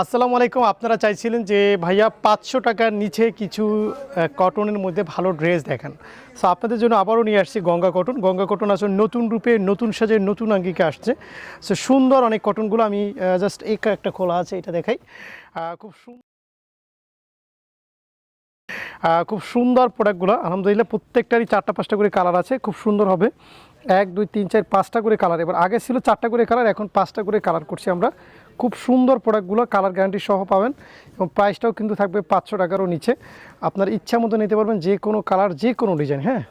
আসসালামু আলাইকুম। আপনারা চাইছিলেন যে ভাইয়া পাঁচশো টাকার নিচে কিছু কটনের মধ্যে ভালো ড্রেস দেখান। সো আপনাদের জন্য আবারও নিয়ে আসছি গঙ্গা কটন গঙ্গা কটন আসলে নতুন রূপে, নতুন সাজে নতুন আঙ্গিকে আসছে। সো সুন্দর অনেক কটনগুলো আমি জাস্ট এক একটা খোলা আছে, এটা দেখাই। খুব সুন্দর খুব সুন্দর প্রোডাক্টগুলো আলহামদুলিল্লাহ প্রত্যেকটারই চারটা পাঁচটা করে কালার আছে, খুব সুন্দর হবে। এক, দুই, তিন, চার, পাঁচটা করে কালার এবার আগে ছিল চারটা করে কালার এখন পাঁচটা করে কালার করছি আমরা। খুব সুন্দর প্রোডাক্টগুলো কালার গ্যারান্টি সহ পাবেন এবং প্রাইসটাও কিন্তু থাকবে পাঁচশো টাকারও নিচে। আপনার ইচ্ছা মতো নিতে পারবেন যে কোনো কালার, যে কোনো ডিজাইন হ্যাঁ?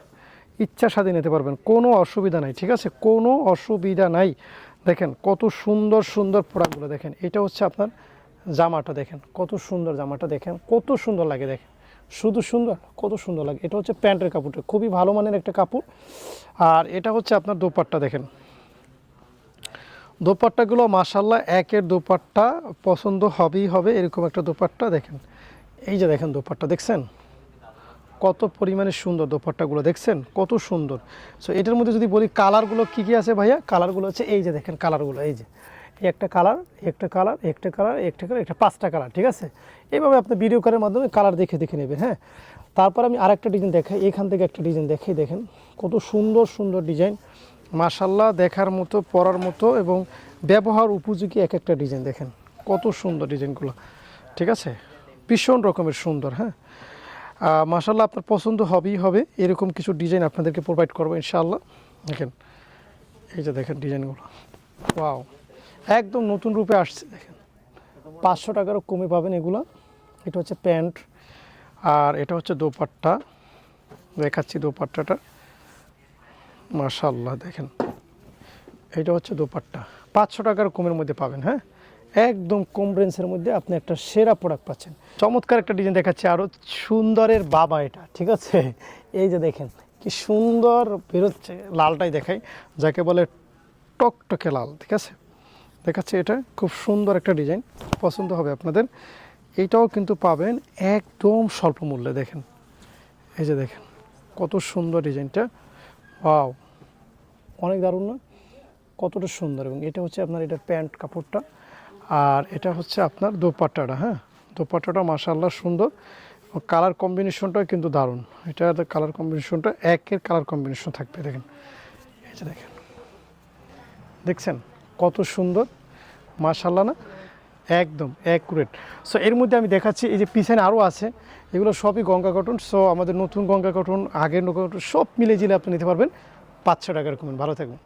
ইচ্ছার সাথে নিতে পারবেন, কোনো অসুবিধা নাই, ঠিক আছে? কোনো অসুবিধা নাই। দেখেন কত সুন্দর সুন্দর প্রোডাক্টগুলো দেখেন। এটা হচ্ছে আপনার জামাটা দেখেন, কত সুন্দর জামাটা দেখেন, কত সুন্দর লাগে দেখেন। শুধু সুন্দর, কত সুন্দর লাগে। এটা হচ্ছে প্যান্টের কাপড়টা, খুবই ভালো মানের একটা কাপড়। আর এটা হচ্ছে আপনার দোপাট্টা দেখেন। দোপাট্টাগুলো মাসাল্লাহ একের দোপাট্টা পছন্দ হবেই হবে, এরকম একটা দোপাট্টা দেখেন। এই যে দেখেন দোপাট্টা, দেখছেন? কত পরিমাণে সুন্দর দোপাট্টাগুলো, দেখছেন? কত সুন্দর। সো এটার মধ্যে যদি বলি কালারগুলো কী কী আছে ভাইয়া? কালারগুলো হচ্ছে এই যে দেখেন কালারগুলো, এই যে। একটা কালার একটা কালার একটা কালার একটা কালার একটা পাঁচটা কালার, ঠিক আছে? এইভাবে আপনি ভিডিও করার মাধ্যমে কালার দেখে দেখে নেবেন হ্যাঁ? তারপর আমি আরেকটা ডিজাইন দেখাই, এখান থেকে একটা ডিজাইন দেখাই, দেখেন। কত সুন্দর সুন্দর ডিজাইন মাশাল্লাহ দেখার মতো, পরার মতো এবং ব্যবহার উপযোগী এক একটা ডিজাইন দেখেন। কত সুন্দর ডিজাইনগুলো। ঠিক আছে? ভীষণ রকমের সুন্দর হ্যাঁ? মাশাল্লাহ আপনার পছন্দ হবেই হবে। এরকম কিছু ডিজাইন আপনাদেরকে প্রোভাইড করব ইনশাআল্লাহ। দেখেন, এই যে দেখেন ডিজাইনগুলো। ওয়াও! একদম নতুন রূপে আসছে, দেখেন। পাঁচশো টাকারও কমে পাবেন এগুলো। এটা হচ্ছে প্যান্ট। আর এটা হচ্ছে দোপাট্টা। দেখাচ্ছি দোপাট্টাটা। মাশাল্লাহ দেখেন। এটা হচ্ছে দোপাট্টা। পাঁচশো টাকার কমের মধ্যে পাবেন হ্যাঁ? একদম কম রেঞ্জের মধ্যে আপনি একটা সেরা প্রোডাক্ট পাচ্ছেন। চমৎকার একটা ডিজাইন দেখাচ্ছে আরও সুন্দরের বাবা এটা, ঠিক আছে? এই যে দেখেন, কি সুন্দর বেরোচ্ছে লালটাই দেখাই, যাকে বলে টকটকে লাল, ঠিক আছে? দেখাচ্ছে এটা, খুব সুন্দর একটা ডিজাইন পছন্দ হবে আপনাদের। এইটাও কিন্তু পাবেন একদম স্বল্প মূল্যে, দেখেন। এই যে দেখেন, কত সুন্দর ডিজাইনটা ওয়াও অনেক দারুণ না? কতটা সুন্দর এবং এটা হচ্ছে আপনার এটা প্যান্ট কাপড়টা। আর এটা হচ্ছে আপনার দোপাট্টাটা হ্যাঁ? দোপাট্টাটা মাসাল্লাহ সুন্দর। কালার কম্বিনেশনটাও কিন্তু দারুণ। এটার কালার কম্বিনেশনটা, একের কালার কম্বিনেশন থাকবে, দেখেন। এই যে দেখেন। দেখছেন? কত সুন্দর? মাশাল্লাহ না? একদম অ্যাকুরেট সো এর মধ্যে আমি দেখাচ্ছি, এই যে পিছনে আরও আছে, এগুলো সবই গঙ্গা কটন সো আমাদের নতুন গঙ্গা কটন আগের নতুন সব মিলে জিলে আপনি নিতে পারবেন পাঁচশো টাকা কমেন ভালো থাকবেন।